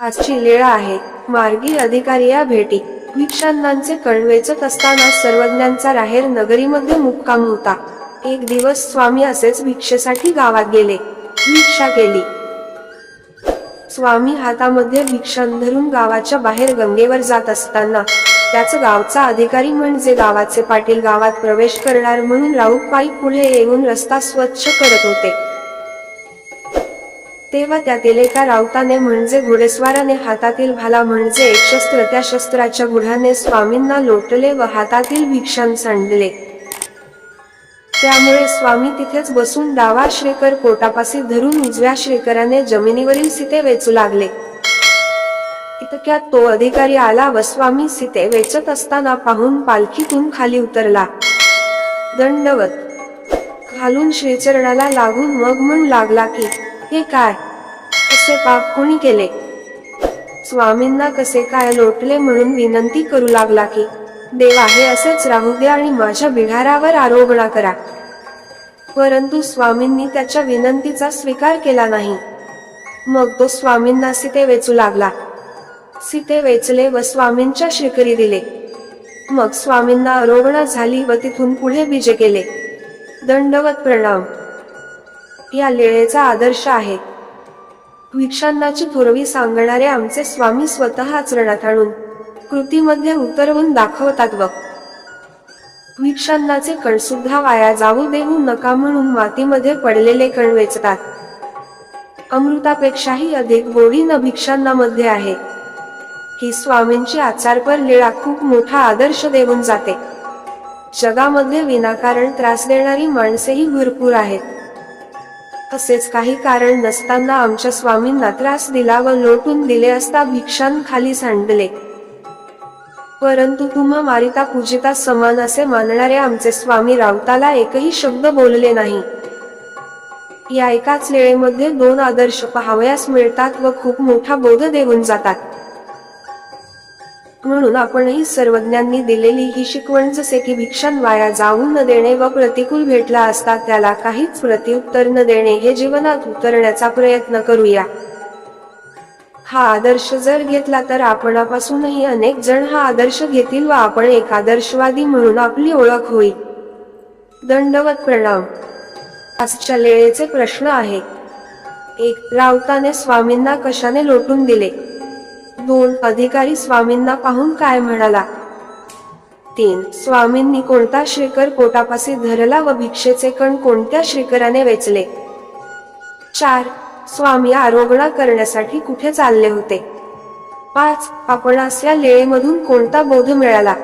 आजची लेळ आहे. मार्गी अधिकारी या भेटी भिक्षांनांचे कण वेचत असताना सर्वज्ञांचा राहेर नगरीमध्ये मुक्काम होता. एक दिवस स्वामी असेच भिक्षेसाठी गावात गेले. भिक्षा केली. स्वामी हातामध्ये भिक्षण धरून गावाच्या बाहेर गंगेवर जात असताना त्याच गावचा अधिकारी म्हणजे गावाचे पाटील गावात प्रवेश करणार म्हणून राऊत पायी पुढे येऊन रस्ता स्वच्छ करत होते. तेव्हा त्यातील एका राऊताने म्हणजे घोडेस्वाराने हातातील भाला म्हणजे एक शस्त्र त्या शस्त्राच्या गुढाने स्वामींना लोटले व हातातील भिक्षण सांडले. त्यामुळे स्वामी तिथेच बसून डावा श्रेकर पोटापासी धरून उजव्या श्रेकराने जमिनीवरील सीते वेचू लागले. इतक्यात तो अधिकारी आला व स्वामी सीते वेचत असताना पाहून पालखीतून खाली उतरला. दंडवत. घालून श्रीचरणाला लागून मग म्हणू लागला की हे काय? असे पाप कोणी केले? स्वामींना कसे काय लोटले म्हणून विनंती करू लागला की देवा हे असेच राहू द्या आणि माझ्या बिघारावर आरोगणा करा. परंतु स्वामींनी त्याच्या विनंतीचा स्वीकार केला नाही. मग तो स्वामींना सीते वेचू लागला. सीते वेचले व स्वामींच्या शिकरी दिले. मग स्वामींना आरोपणा झाली व तिथून पुढे बीजे केले. दंडवत प्रणाम. या लेळेचा आदर्श आहे. भिक्षांनाची थोरवी सांगणारे आमचे स्वामी स्वतः आचरणात आणून कृतीमध्ये उतरवून दाखवतात व भिक्षांनाचे कण सुद्धा वाया जाऊ देऊ नका म्हणून मातीमध्ये पडलेले कण वेचतात. अमृतापेक्षाही अधिक गोडी न भिक्षांनामध्ये आहे. ही स्वामींची आचारपर लीळा खूप मोठा आदर्श देऊन जाते. जगामध्ये विनाकारण त्रास देणारी माणसेही भरपूर आहेत. तसेच काही कारण नसताना आमच्या स्वामींना त्रास दिला व लोटून दिले असता भिक्षांखाली सांडले. परंतु तुम्हा मारिता पूजिता समान असे मानणारे आमचे स्वामी रावताला एकही शब्द बोलले नाही. या एकाच लेळेमध्ये दोन आदर्श पाहावयास मिळतात व खूप मोठा बोध देऊन जातात. म्हणून आपणही सर्वज्ञांनी दिलेली ही शिकवण जसे की भिक्षण वाया जाऊ न देणे व प्रतिकूल भेटला असता त्याला काहीच प्रत्युत्तर न देणे हे जीवनात उतरण्याचा प्रयत्न करूया. हा आदर्श जर घेतला तर आपणापासूनही अनेक जण हा आदर्श घेतील व आपण एक आदर्शवादी म्हणून आपली ओळख होईल. दंडवत प्रणाम. आजच्या लेळेचे प्रश्न आहे एक रावताने स्वामींना कशाने लोटून दिले? दोन अधिकारी स्वामींना पाहून काय म्हणाला? तीन स्वामींनी कोणता श्रीकर पोटापासी धरला व भिक्षेचे कण कोणत्या श्रीकराने वेचले? चार स्वामी आरोगणा करण्यासाठी कुठे चालले होते? पाच आपणास या लेळेमधून कोणता बोध मिळाला?